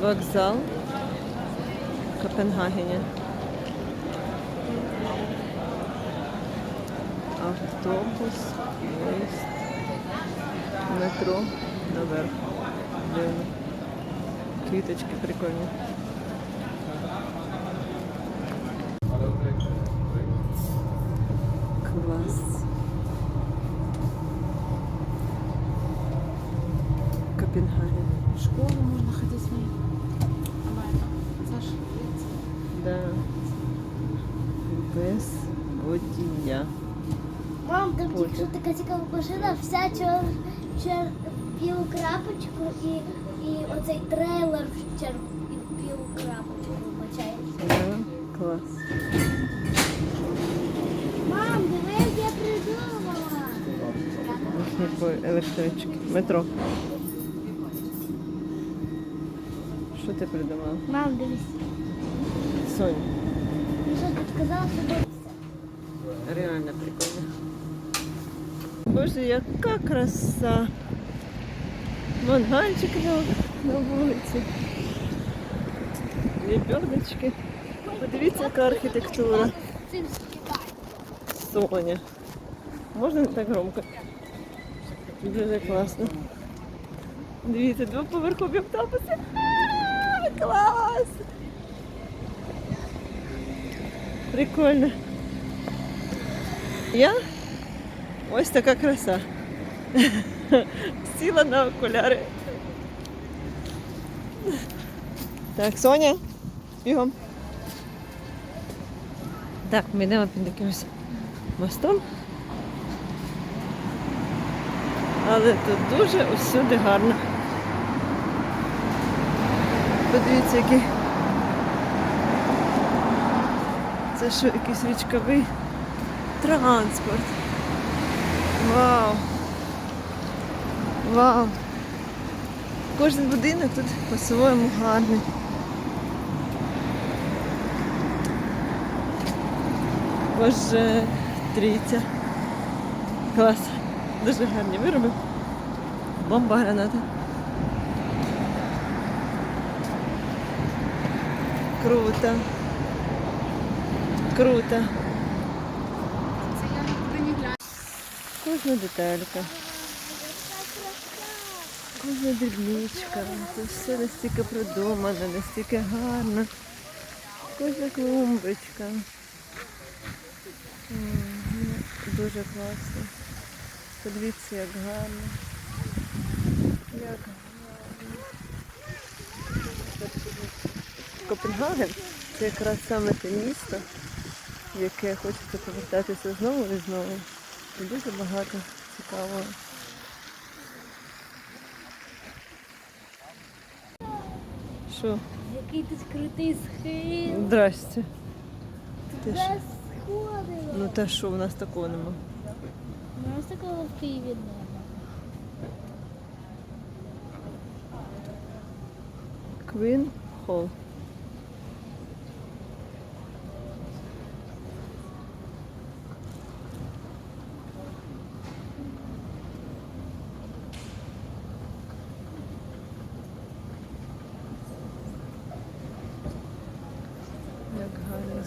Вокзал в Копенгагені. Автобус, поїзд, метро наверх. Квіточки прикольні. Клас. Копенгаген. В школу можно ходить Цікава машина, вся чор, чор, білу крапочку і, і оцей трейлер в чор, і білу крапочку вибачається. Да. Клас. Мам, диви, як я придумала. Електрички. Метро. Що ти придумала? Мам, дивись. Соня. Ну що ти сказала, що дивися? Реально прикольно. Боже, яка краса. Мангальчик на, на вулиці. Лебедочки. Подивіться, яка архітектура. Соня. Можна не так громко? Дуже класно. Дивіться, двоповерхові автобуси. Клас! Прикольно. Я ось така краса. Сіла на окуляри. Так, Соня, бігом. Так, ми йдемо під якимось мостом. Але тут дуже усюди гарно. Подивіться, який. Це що, якийсь річковий транспорт. Вау! Вау! Кожен будинок тут по-своєму гарний. Боже, трійця. Клас. Дуже гарні вироби. Бомба граната. Круто. Круто. Кожна деталька. Кожна дрібничка. Це все настільки продумано, настільки гарно. Кожна клумбочка. Дуже класно. Подивіться, як гарно. Як. Копенгаген це якраз саме те місто, в яке хочеться повертатися знову і знову. І дуже багато цікавого. Що? Який тут крутий схил. Здрасте. Ти ж- сходила? Ну та що, у нас такого нема. У нас такого в Києві нема. Queen Hall. Як гарно.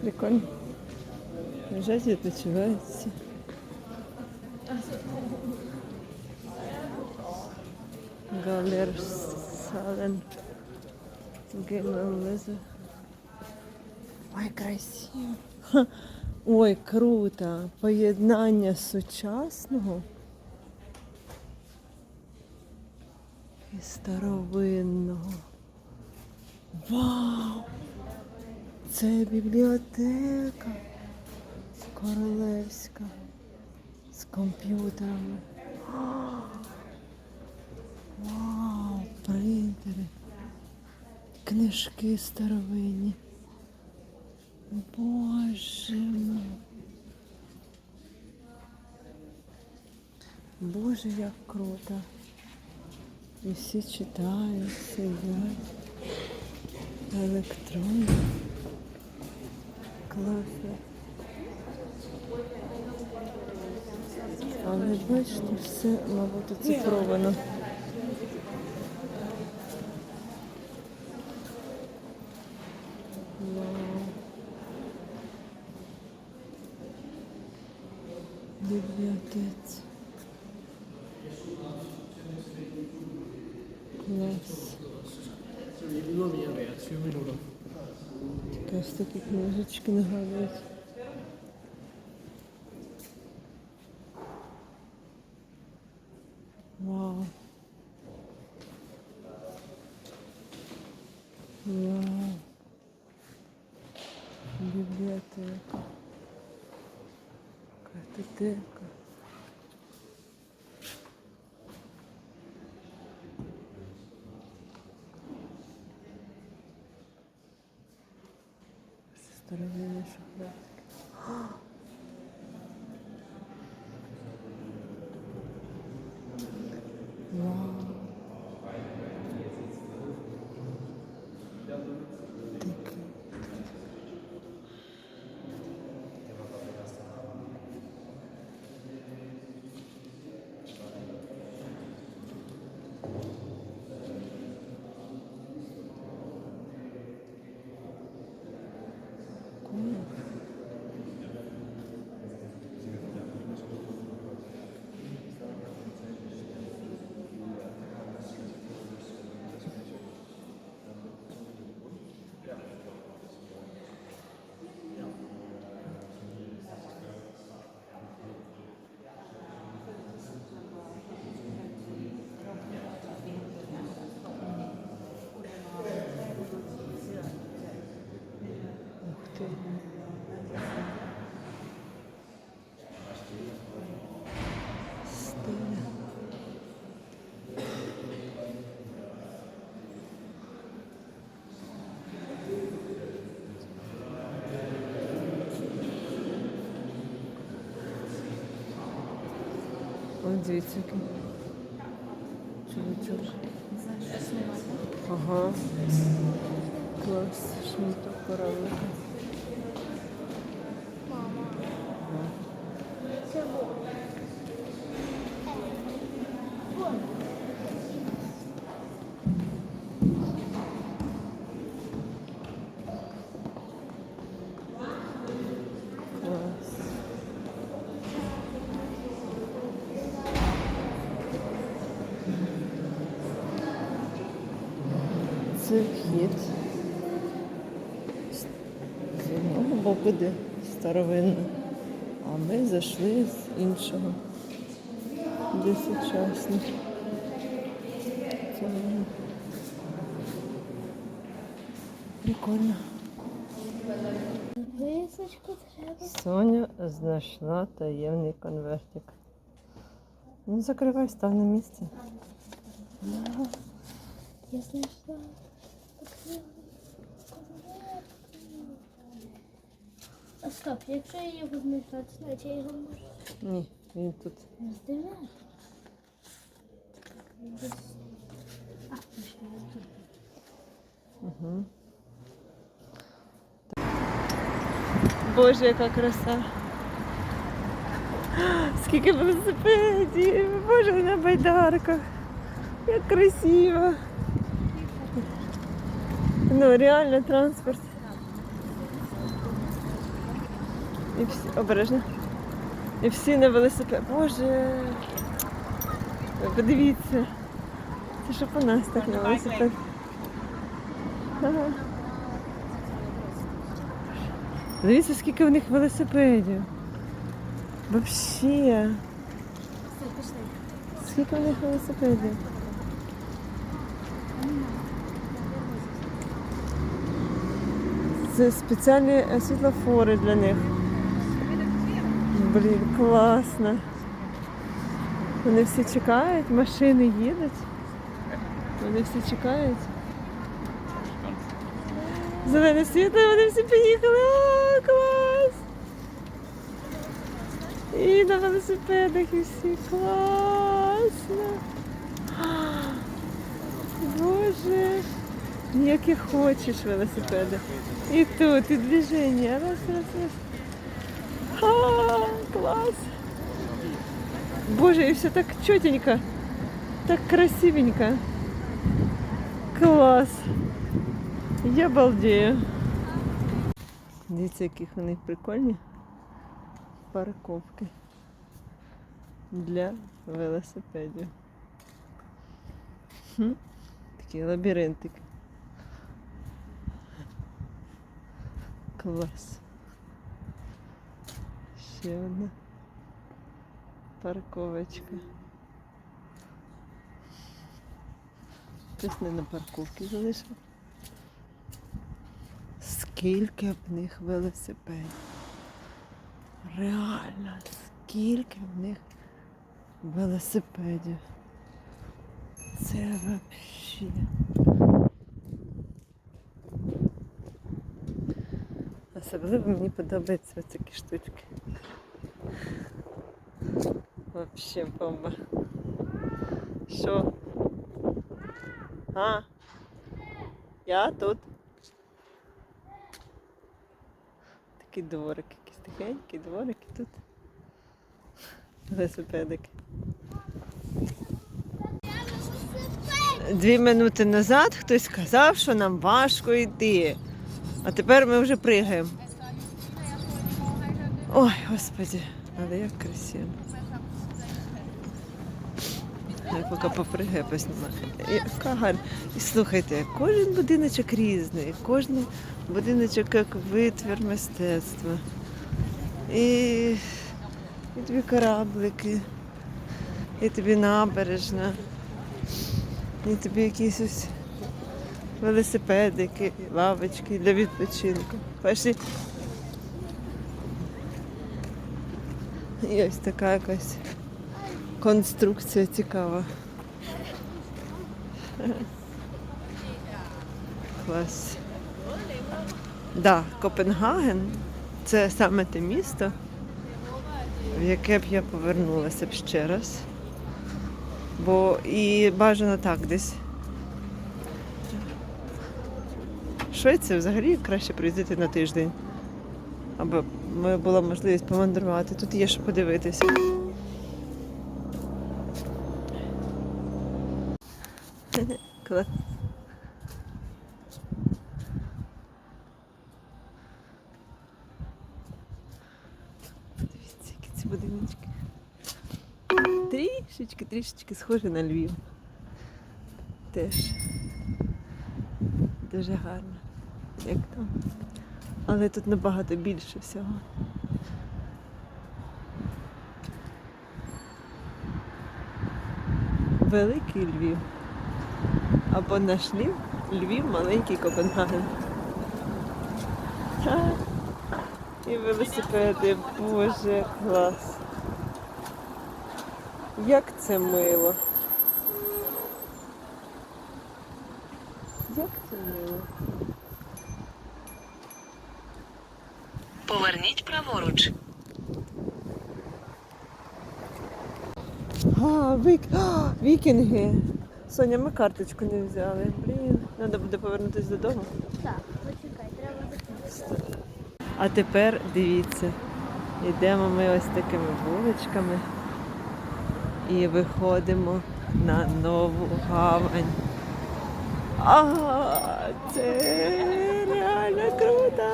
Прикольно. Лежать відпочиваються. Галер Сален. Гемелезер. Ой, красиво. Ой, круто. Поєднання сучасного і старовинного. Вау! Це бібліотека королевська з комп'ютерами. Вау, принтери, книжки старовинні. Боже мій. Боже, як круто. І всі читають, сидять. Електронно. Класно. Але бачите, все, мабуть, оцифровано. Вау. Бібліотеці. Клас. Yderligere 20 minutter. Ось такі книжечки нагадують. Вау. Вау. Бібліотека. Картотека. Старовинні шухлядки. Ось дивіться, чоловічок. Ага. Клас, шматок коровника. Це вот. Вон. Клас. Це вхід. З одного боку де старовинно. А ми зайшли з іншого. Де сучасний. Це. Прикольно. Соня знайшла таємний конвертик. Ну, закривай, став на місце. Я знайшла. А стоп, якщо я його знайшла, то значить я його можу Ні, він тут. роздивляти. А, точно, він тут. Угу. Боже, яка краса. Скільки велосипедів, боже, на байдарках. Як красиво. Ну, реально транспорт. І всі, обережно. І всі на велосипед. Боже. Подивіться. Це щоб у нас так на велосипед. Ага. Дивіться, скільки в них велосипедів. Вообще. Скільки в них велосипедів? Це спеціальні світлофори для них. Блін, класно. Вони всі чекають, машини їдуть. Вони всі чекають. Зелене світло, вони всі поїхали. О, клас! І на велосипедах і всі класно. Боже. Які хочеш велосипеди. І тут, і движення. Раз, раз, раз. А, клас. Боже, і все так чотенько, так красивенько. Клас. Я балдею. Дивіться, яких вони прикольні парковки для велосипедів. Хм. Такий лабіринтик. Клас. Ще одна парковочка. Хтось не на парковці залишив. Скільки б них велосипедів. Реально, скільки в них велосипедів. Це вообще. Особливо мені подобаються такі штучки. Вообще бомба. Що? А? Я тут. Такий дворик, якийсь тихенький дворик і тут. Велосипедики. Дві минути назад хтось сказав, що нам важко йти. А тепер ми вже пригаємо. Ой, господи, але як красиво. Я поки попригаю, поснімаю. Яка гарна. І слухайте, кожен будиночок різний, кожен будиночок як витвір мистецтва. І, і тобі кораблики, і тобі набережна, і тобі якісь ось велосипедики, лавочки для відпочинку. Пошли. І ось така якась конструкція цікава. Клас. Да, Копенгаген це саме те місто, в яке б я повернулася б ще раз. Бо і бажано так десь. Швеція взагалі краще приїздити на тиждень. Аби м- була можливість помандрувати. Тут є що подивитися. Дивіться, які ці будиночки. Трішечки, трішечки схожі на Львів. Теж. Дуже гарно. Як там. Але тут набагато більше всього. Великий Львів. Або наш Львів, Львів, маленький Копенгаген. І велосипеди, боже, клас. Як це мило. Як це мило. Поверніть праворуч. А, вік... а, вікінги. Соня, ми карточку не взяли. Блін, треба буде повернутися додому. Так, почекай, треба А тепер дивіться, йдемо ми ось такими вуличками і виходимо на нову гавань. А, це реально круто!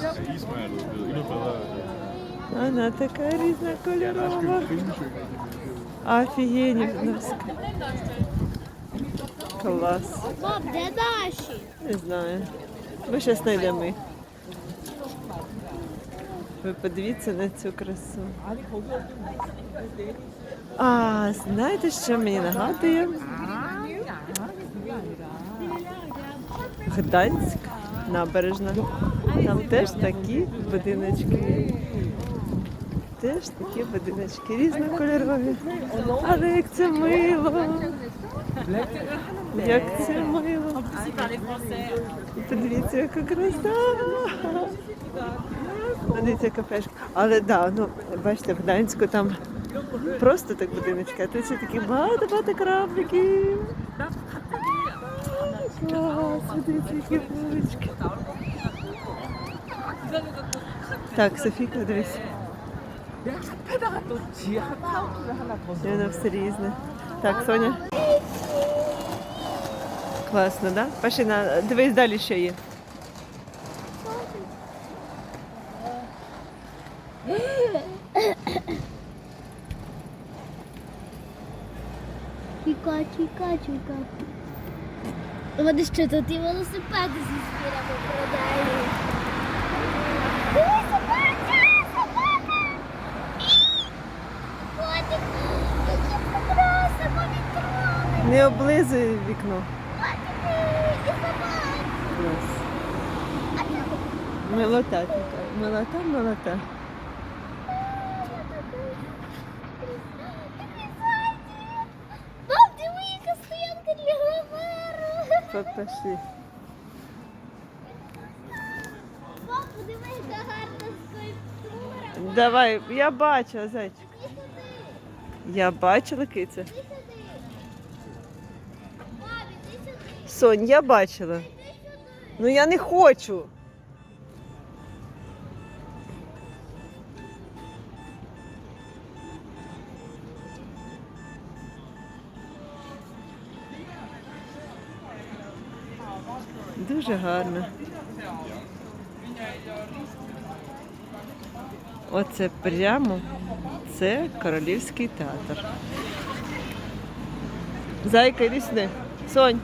Ismail endnu bedre. Вона така різнокольорова. Офігенівська. Клас. Пап, де наші? Не знаю. Ми зараз знайдемо їх. Ви подивіться на цю красу. А, знаєте, що мені нагадує? Гданськ, набережна. Там теж такі будиночки. Теж такі будиночки різнокольорові. Але як це мило! Як це мило! Подивіться, яка краса. Подивіться, кафешка. Але да, ну бачите, в Гданську там просто так будиночки, а тут ще такі багато-багато корабликів. Клас, дивіться, які вулички. Так, Софійка, дивись. І Воно все різне. Так, Соня. Класно, да? Пошли на дивись далі ще є. Чіка, чіка, чіка. Вони що тут і велосипеди зі звірями продають. Не облизуй вікно. Милота така. Милота, милота. Мам, диви, яка гарна скульптура! Давай, я бачила, зайчик. Я бачила киця. Сонь, я бачила. Ну я не хочу. Дуже гарно. Оце прямо це королівський театр. Зайка, іди сюди. Сонь.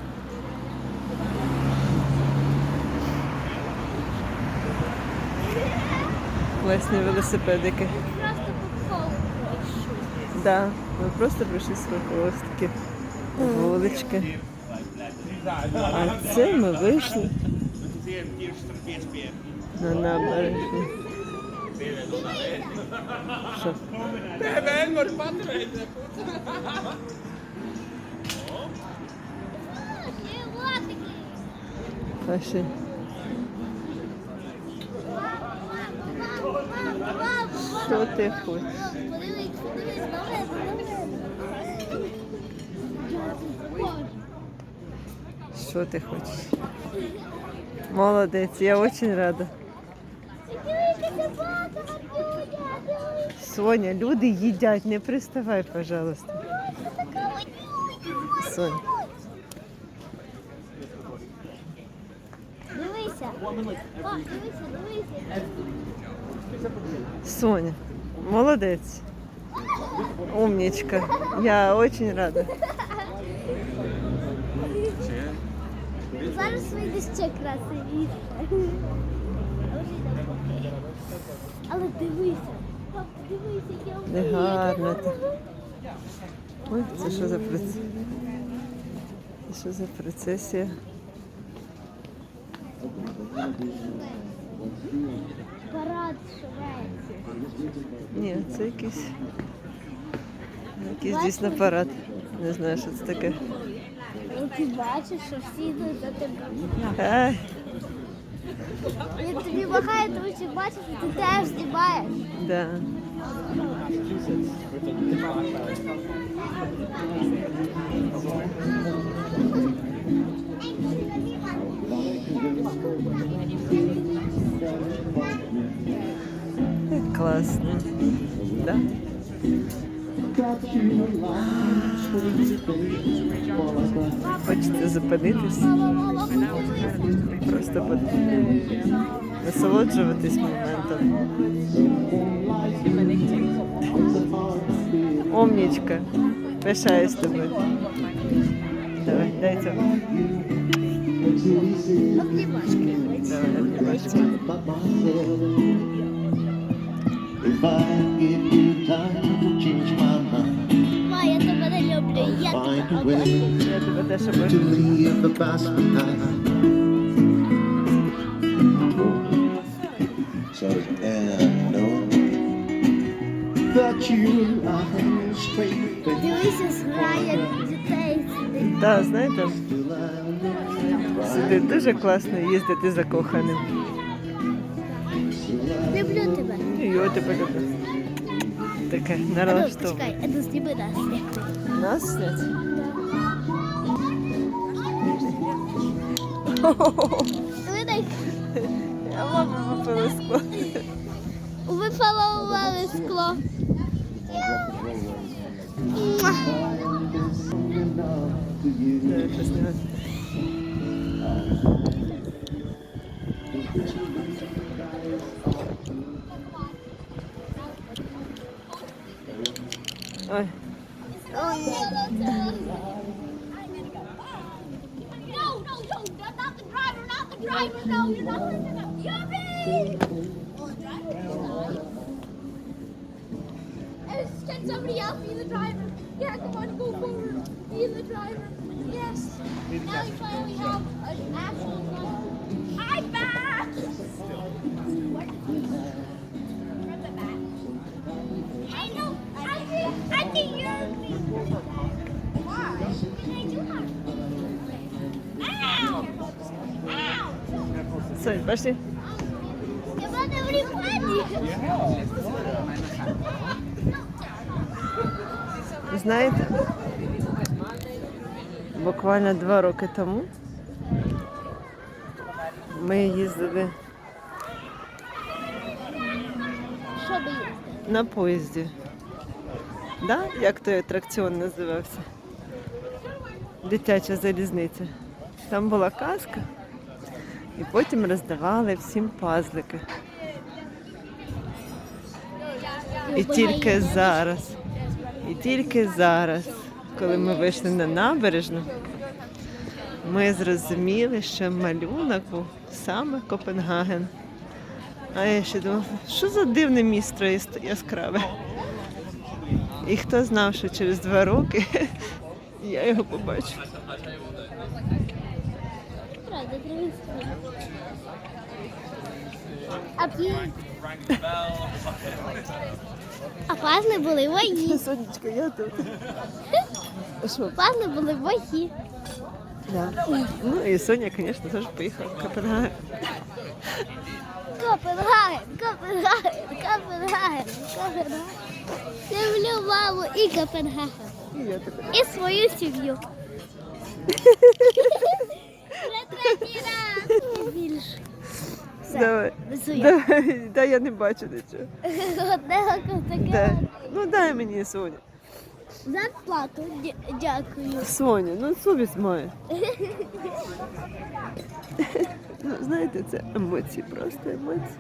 Класні велосипедики. Да, ми просто пройшли такі вулички. А це ми вийшли на набережну. Що? Є латики! Пошли. Що ти хочеш? Що ти хочеш? Молодець, я дуже рада. Дивися, собака, Матюня, дивись. Соня, люди їдять, не приставай, пожалуйста. Сонь. Дивися. О, дивися, дивися. Соня, молодець. Умничка. Я очень рада. Зараз вийде ще красивіше. Але дивися. Не гарно. Ой, це що за процесія? Що за процесія? Парад Швеції. Ні, це якийсь. Якийсь дійсно парад. Не знаю, що це таке. І ти бачиш, що всі йдуть за тебе. Тобі махає, тому що бачиш, ти теж знімаєш. да. Класно. Да? Хочете зупинитись, Мама, мама, подивися. просто под- насолоджуватись моментом. Умнічка. Пишаюсь тобою. Давай, дай цього. Обнімашки. Давай, обнімашки. If I give you time find тебе a way обожнюю. Я тебе теж to обожнюю. leave the past behind. So and know that you are straight to Дивися, зграє дітей сидить. Так, знаєте, сюди дуже класно їздити закоханим. Люблю тебе. І я тебе люблю. Таке налаштоване. почекай, а ну зніми нас. Нас снять? Видай, Я мамі випила скло. ви скло. Щось не up. Yuppie! Can somebody else be the driver? Yeah, come on, go forward. Be the driver. Yes. Now you Рекламі. Знаєте, буквально два роки тому ми їздили на поїзді. Да? Як той атракціон називався? Дитяча залізниця. Там була казка, і потім роздавали всім пазлики. І тільки зараз, і тільки зараз, коли ми вийшли на набережну, ми зрозуміли, що малюнок був саме Копенгаген. А я ще думала, що за дивне місто яс- яскраве. І хто знав, що через два роки я його побачу. Правда. А. А пазли були мої. Сонечка, я тут. Пазли були мої. Да. Ну і Соня, звісно, теж поїхала в Копенгаген. Копенгаген, Копенгаген, Копенгаген, Копенгаген. Люблю маму і Копенгаген. І я. І свою сім'ю. Вже третій раз. І більше. Давай. Давай. Да, я не бачу нічого. Одного Да. Ну дай мені Соня. Зарплату дякую. Соня, ну совість має. Ну, знаєте, це емоції, просто емоції.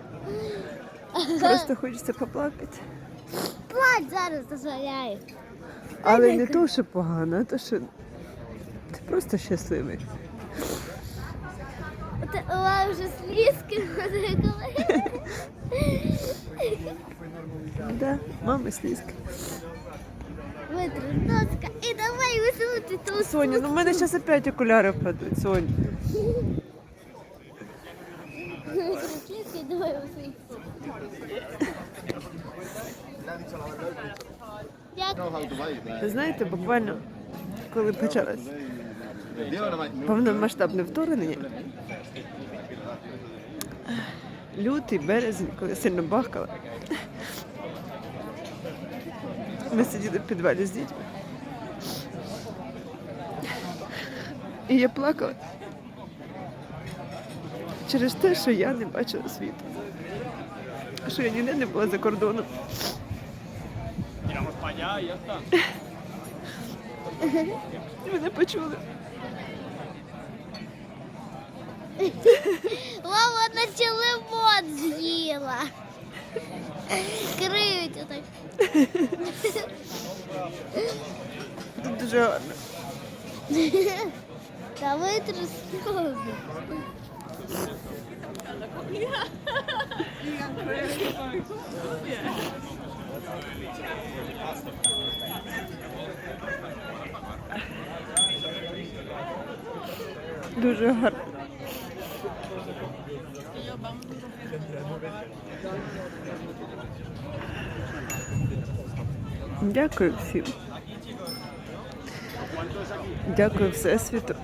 Просто хочеться поплакати. Плать зараз дозволяю. Але не то, що погано, а то, що ти просто щасливий. Вас вже слізки. Да, мами слізки. Витри носка і давай висунути тут. Соня, ну в мене зараз опять окуляри впадуть, Соня. Слізки давай висунути. Ви знаєте, буквально коли почалось повномасштабне вторгнення, лютий, березень, коли сильно бахкало, ми сиділи в підвалі з дітьми. І я плакала через те, що я не бачила світу. Що я ніде не була за кордоном. Мене почули. Мама наче лимон з'їла. Криють отак. Тут дуже гарно. Та витри сльози. Дуже гарно. Дякую всім. Дякую Всесвіту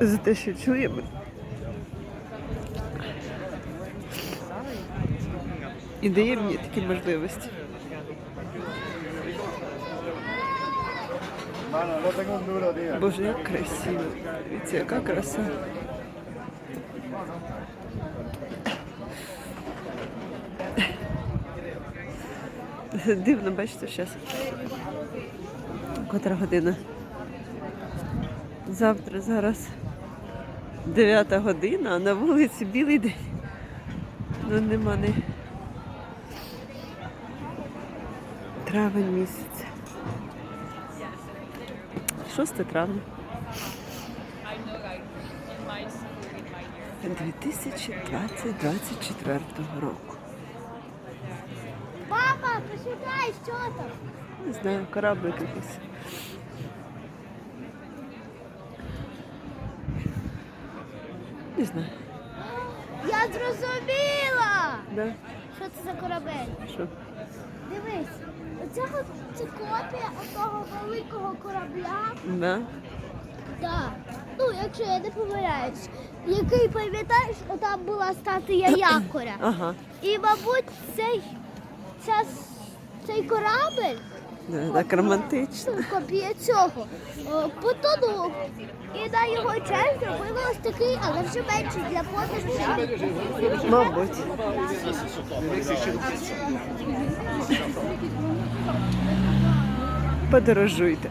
за те, що чуємо. І дає мені такі можливості. Боже, як красиво. Дивіться, яка краса. Дивно, бачите, зараз. Котра година. Завтра зараз 9 година, а на вулиці білий день. Ну нема не. Травень місяць. 6 травня. 2024 року. Посчитай, що там? Не знаю, кораблик якийсь. Не знаю. Я зрозуміла! Да? Що це за корабель? Що? Дивись, оце це копія того великого корабля. Да? Так. Ну, якщо я не помиляюсь. Який пам'ятаєш, отам була статуя якоря. Ага. І, мабуть, цей, ця, с- цей корабель так романтично. копія цього потонув. І на його честь зробили ось такий, але вже менший для подорожі. Мабуть. Подорожуйте.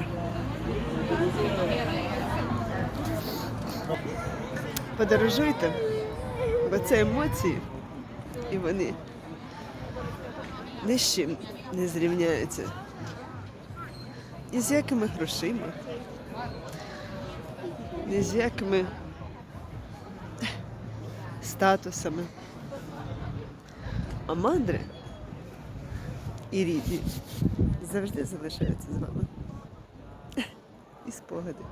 Подорожуйте, бо це емоції, і вони ні з чим не зрівняються. Ні з якими грошима, ні з якими статусами. А мандри і рідні завжди залишаються з вами. І спогади.